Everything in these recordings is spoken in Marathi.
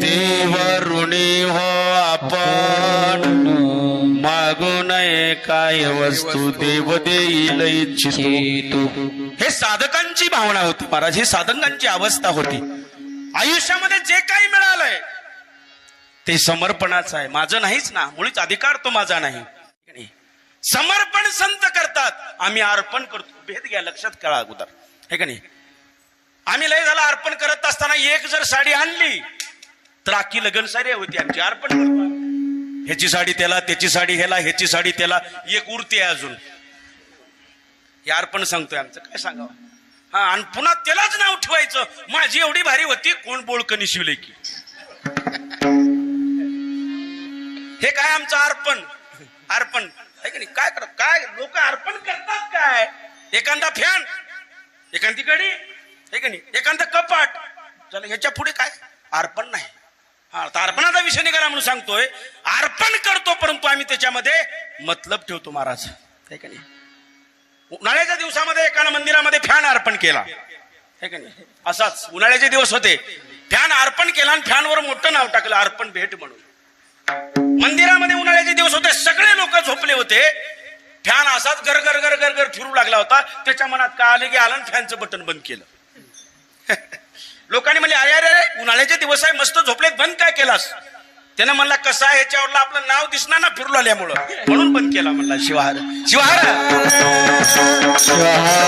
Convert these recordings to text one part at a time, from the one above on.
देवऋणी हो आपण. मागू नये काय वस्तू देव देईल इच्छितो. हे साधकांची भावना होती महाराज ही साधकांची अवस्था होती. आयुष्यामध्ये जे काही मिळालंय ते समर्पणाचं आहे. माझं नाहीच ना मुळीच अधिकार तो माझा नाही. समर्पण संत करतात. आम्ही अर्पण करतो. भेद घ्या लक्षात कळा अगोदर. हे का नाही? आम्ही लय झाला अर्पण करत असताना एक जर साडी आणली तर आखी लगन साडी होती आमची अर्पण ह्याची साडी त्याला त्याची साडी ह्याला ह्याची साडी त्याला एक उरते अजून. हे अर्पण सांगतोय आमचं काय सांगावं? हा आणि पुन्हा त्यालाच नाव ठेवायचं. माझी एवढी भारी होती कोण बोळकणी शिवले की? हे काय आमचं अर्पण? अर्पण आहे की नाही? काय करत काय? लोक अर्पण करतात काय? एखादा फॅन एखादी कडी आहे की नाही? एखादा कपाट. चला ह्याच्या पुढे काय? अर्पण नाही. हा आता अर्पणाचा विषय निघाला म्हणून सांगतोय. अर्पण करतो परंतु आम्ही त्याच्यामध्ये मतलब ठेवतो महाराज. आहे का नाही? उन्हाळ्याच्या दिवसामध्ये एकानं मंदिरामध्ये फॅन अर्पण केला. आहे का नाही? असाच. उन्हाळ्याचे दिवस होते. फॅन अर्पण केला आणि फॅनवर मोठं नाव टाकलं अर्पण भेट म्हणून. मंदिरामध्ये उन्हाळ्याचे दिवस होते. सगळे लोक झोपले होते. फॅन असाच गर गर गर गर गर फिरू लागला होता त्याच्या मनात काय आले की आलं आणि फॅनचं बटन बंद केलं लोकांनी म्हणले अरे अरे अरे उन्हाळ्याचे दिवस आहे मस्त झोपलेत बंद काय केलास त्यानं म्हणला कसं आहे याच्यावरला आपलं नाव दिसणार ना फिरू आल्यामुळं म्हणून बंद केला म्हणला शिवहार शिवहार शिवाहार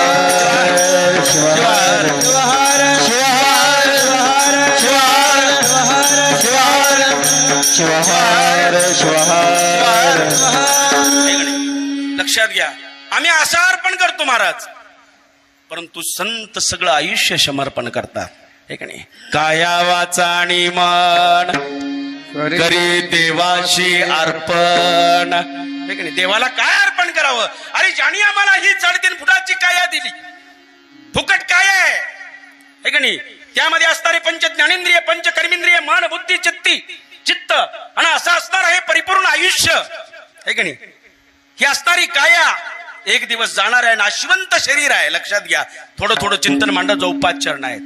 लक्षात घ्या आम्ही असं अर्पण करतो महाराज परंतु संत सगळं आयुष्य समर्पण करतात. हे का नाही? काया वाचा आणि मन करी देवाशी अर्पण. हे का नाही? देवाला काय अर्पण करावं? अरे ज्याने आम्हाला ही साडेतीन फुटाची काया दिली. फुकट काय आहे. हे का नाही? त्यामध्ये असणारे पंच ज्ञानेंद्रिय पंच कर्मेंद्रिय मन बुद्धी चित्ती चित्त आणि असं असणार हे परिपूर्ण आयुष्य. हे का नाही? ही असणारी काया. एक दिवस जाणार आहे नाशिवंत शरीर आहे लक्षात घ्या. थोडं थोडं चिंतन मांडा जो पाच चरण आहेत.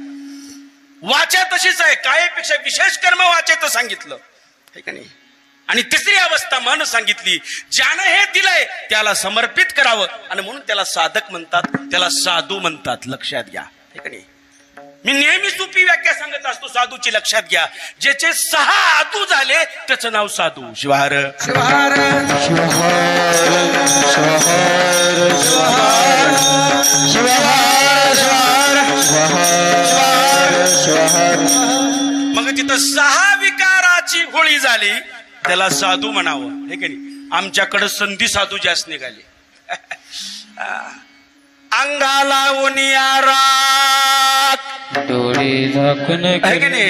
वाचा तशीच आहे. कायेपेक्षा विशेष कर्म वाचायचं सांगितलं. है का नाही? आणि तिसरी अवस्था मन सांगितली. ज्यानं हे दिलंय त्याला समर्पित करावं. आणि म्हणून त्याला साधक म्हणतात त्याला साधू म्हणतात. लक्षात घ्या. है का नाही? मी नेहमी सोपी व्याख्या सांगत असतो साधूची लक्षात घ्या. ज्याचे सहा आदू झाले त्याचं नाव साधू. शिवार मग तिथं सहा विकाराची होळी झाली त्याला साधू म्हणावं. हे की नाही? आमच्याकडं संधी साधू जास्त निघाले. अंगाला उनिया डोळे झाकून